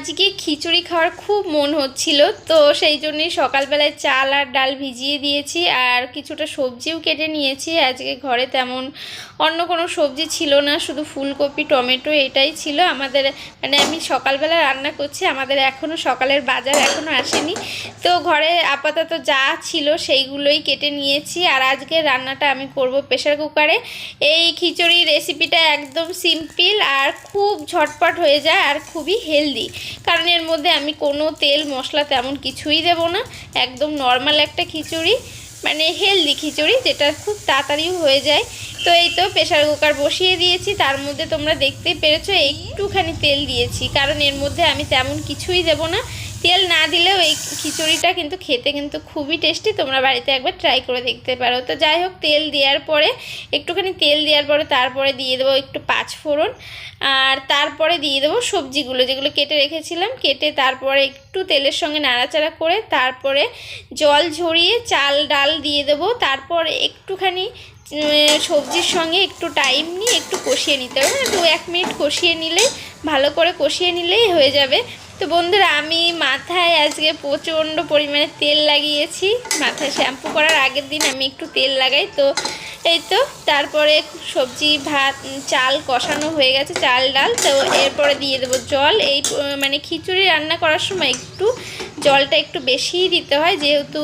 আজকে খিচুড়ি খাওয়ার খুব মন হচ্ছিল, তো সেই জন্যই সকালবেলায় চাল আর ডাল ভিজিয়ে দিয়েছি আর কিছুটা সবজিও কেটে নিয়েছি। আজকে ঘরে তেমন অন্য কোনো সবজি ছিল না, শুধু ফুলকপি, টমেটো এটাই ছিল। আমাদের মানে আমি সকালবেলা রান্না করছি, আমাদের এখনও সকালের বাজার এখনও আসেনি। তো ঘরে আপাতত যা ছিল সেইগুলোই কেটে নিয়েছি আর আজকে রান্নাটা আমি করব প্রেশার কুকারে। এই খিচুড়ি রেসিপিটা একদম সিম্পল আর খুব ঝটপট হয়ে যায় আর খুবই হেলদি কারণ এর মধ্যে আমি কোনো তেল, মশলা তেমন কিছুই দেব না। একদম নর্মাল একটা খিচুড়ি মানে হেলদি খিচুড়ি, যেটা খুব তাড়াতাড়িও হয়ে যায়। তো এই তো প্রেশার কুকার বসিয়ে দিয়েছি, তার মধ্যে তোমরা দেখতেই পেরেছ, একটুখানি তেল দিয়েছি। কারণ এর মধ্যে আমি তেমন কিছুই দেব না। তেল না দিলেও এই খিচুড়িটা কিন্তু খেতে কিন্তু খুবই টেস্টি। তোমরা বাড়িতে একবার ট্রাই করে দেখতে পারো। তো যাই হোক তেল দেওয়ার পরে, একটুখানি তেল দেওয়ার পরে তারপরে দিয়ে দেবো একটু পাঁচ ফোড়ন। আর তারপরে দিয়ে দেবো সবজিগুলো, যেগুলো কেটে রেখেছিলাম, কেটে তারপরে একটু তেলের সঙ্গে নাড়াচাড়া করে তারপরে জল ঝরিয়ে চাল, ডাল দিয়ে দেবো। তারপর একটুখানি সবজির সঙ্গে একটু টাইম নিয়ে একটু কষিয়ে নিতে হবে। মানে দু এক মিনিট কষিয়ে নিলে ভালো করে কষিয়ে নিলেই হয়ে যাবে। তো বন্ধুরা, আমি মাথায় আজকে প্রচণ্ড পরিমাণে তেল লাগিয়েছি। মাথায় শ্যাম্পু করার আগের দিন আমি একটু তেল লাগাই, তো এই তো, তারপরে সবজি, ভাত চাল কষানো হয়ে গেছে, চাল, ডাল। তো এরপরে দিয়ে দেবো জল। এই মানে খিচুড়ি রান্না করার সময় একটু জলটা একটু বেশিই দিতে হয়, যেহেতু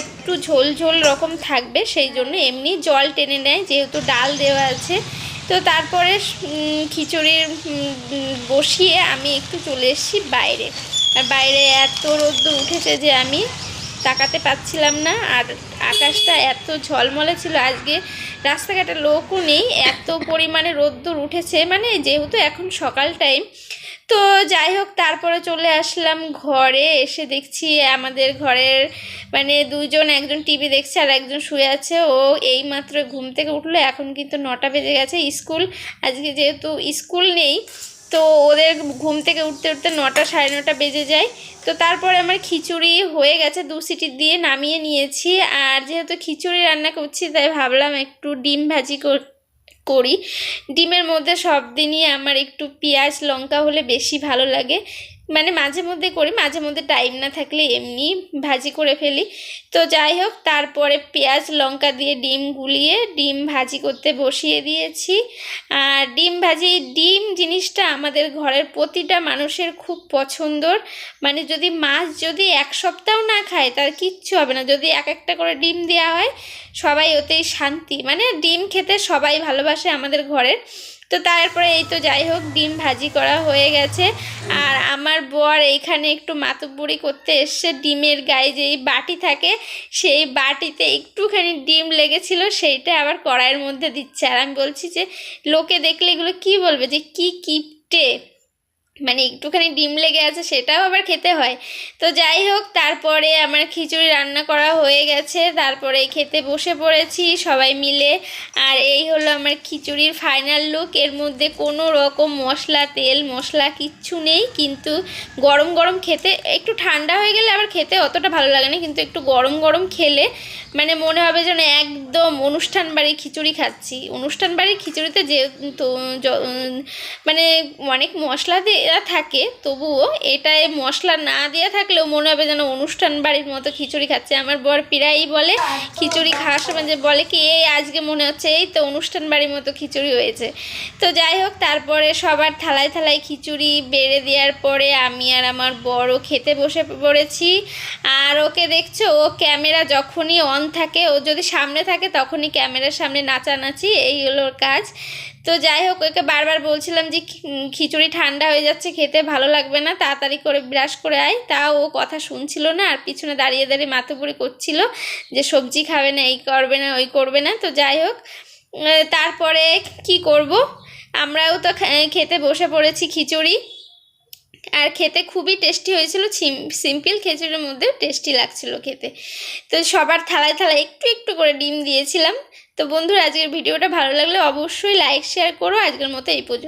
একটু ঝোল ঝোল রকম থাকবে, সেই জন্য এমনি জল টেনে নেয়, যেহেতু ডাল দেওয়া আছে। তো তারপরে খিচুড়ি খিচুড়ির বসিয়ে আমি একটু চলে এসেছি বাইরে। আর বাইরে এত রোদ্দ উঠেছে যে আমি তাকাতে পাচ্ছিলাম না। আর আকাশটা এত ঝলমলে ছিল, আজকে রাস্তাঘাটে লোকও নেই, এত পরিমাণে রোদ্দুর উঠেছে। মানে যেহেতু এখন সকাল টাইম তো যাই হোক, তারপরে চলে আসলাম ঘরে। এসে দেখছি আমাদের ঘরের মানে দুজন একজন টিভি দেখছে আর একজন শুয়ে আছে। ও এই মাত্র ঘুম থেকে উঠল। এখন কিন্তু নটা বেজে গেছে স্কুল। আজকে যেহেতু স্কুল নেই, তো ওদের ঘুম থেকে উঠতে উঠতে নটা, সাড়ে নটা বেজে যায়। তো তারপরে আমার খিচুড়ি হয়ে গেছে দু সিটি দিয়ে নামিয়ে নিয়েছি। আর যেহেতু খিচুড়ি রান্না করছি, তাই ভাবলাম একটু ডিম ভাজি কর করি। ডিমের মধ্যে সব দিনই আমার একটু পেঁয়াজ লঙ্কা হলে বেশি ভালো লাগে। মানে মাঝে মধ্যে করি, মাঝে মধ্যে টাইম না থাকলে এমনি ভাজি করে ফেলি। তো যাই হোক, তারপরে পেঁয়াজ, লঙ্কা দিয়ে ডিম গুলিয়ে, ডিম ভাজি করতে বসিয়ে দিয়েছি। আর ডিম ভাজি, ডিম জিনিসটা আমাদের ঘরের প্রতিটা মানুষের খুব পছন্দর। মানে যদি মাছ যদি এক সপ্তাহ না খায়, তার কিচ্ছু হবে না। যদি এক একটা করে ডিম দেওয়া হয়, সবাই ওতেই শান্তি। মানে ডিম খেতে সবাই ভালোবাসে আমাদের ঘরের। তো তারপরে এই তো যাই হোক, ডিম ভাজি করা হয়ে গেছে। আর আমার বর এইখানে একটু মাতুবুড়ি করতে এসছে, ডিমের গায়ে যেই বাটি থাকে, সেই বাটিতে একটুখানি ডিম লেগেছিল, সেইটা আবার কড়াইয়ের মধ্যে দিচ্ছে। আর আমি বলছি যে, লোকে দেখলে এগুলো কি বলবে? যে কি কিপটে। মানে একটুখানি ডিম লেগে আছে সেটাও আবার খেতে হয়। তো যাই হোক, তারপরে আমার খিচুড়ি রান্না করা হয়ে গেছে। তারপরে খেতে বসে পড়েছি সবাই মিলে। আর এই হলো আমার খিচুড়ির ফাইনাল লুক এর মধ্যে কোনো রকম মশলা, তেল, মশলা কিচ্ছু নেই। কিন্তু গরম গরম খেতে, একটু ঠান্ডা হয়ে গেলে আবার খেতে অতটা ভালো লাগে না। কিন্তু একটু গরম গরম খেলে মানে মনে হবে যেন একদম অনুষ্ঠান বাড়ির খিচুড়ি খাচ্ছি। অনুষ্ঠান বাড়ির খিচুড়িতে যে মানে অনেক মশলা দেওয়া থাকে, তবুও এটায় মশলা না দেওয়া থাকলেও মনে হবে যেন অনুষ্ঠান বাড়ির মতো খিচুড়ি খাচ্ছে। আমার বর প্রায়ই বলে, খিচুড়ি খাওয়ার সময় যে বলে কি, এই আজকে মনে হচ্ছে এই তো অনুষ্ঠান বাড়ির মতো খিচুড়ি হয়েছে। তো যাই হোক, তারপরে সবার থালায় থালায় খিচুড়ি বেড়ে দেওয়ার পরে আমি আর আমার বড় খেতে বসে পড়েছি। আর ওকে দেখছ, ও ক্যামেরা যখনই অন থাকে, ও যদি সামনে থাকে তখনই ক্যামেরার সামনে নাচানাচি, এই হলো কাজ। তো যাই হোক, ওকে বারবার বলছিলাম যে, খিচুড়ি ঠান্ডা হয়ে যাচ্ছে খেতে ভালো লাগবে না, তাড়াতাড়ি করে ব্রাশ করে আয়। তাও ও কথা শুনছিল না, আর পিছনে দাঁড়িয়ে দাঁড়িয়ে মাথাপুরি করছিল যে সবজি খাবে না, এই করবে না, ওই করবে না। তো যাই হোক তারপরে কি করব? আমরাও তো খেতে বসে পড়েছি খিচুড়ি। আর খেতে খুবই টেস্টি হয়েছিল সিম্পল খিচুড়ির মধ্যে টেস্টি লাগছিল খেতে। তো সবার থালায় থালায় একটু একটু করে ডিম দিয়েছিলাম। তো বন্ধুরা, আজকের ভিডিওটা ভালো লাগলে অবশ্যই লাইক শেয়ার করো। আজকের মতো এই পর্যন্ত।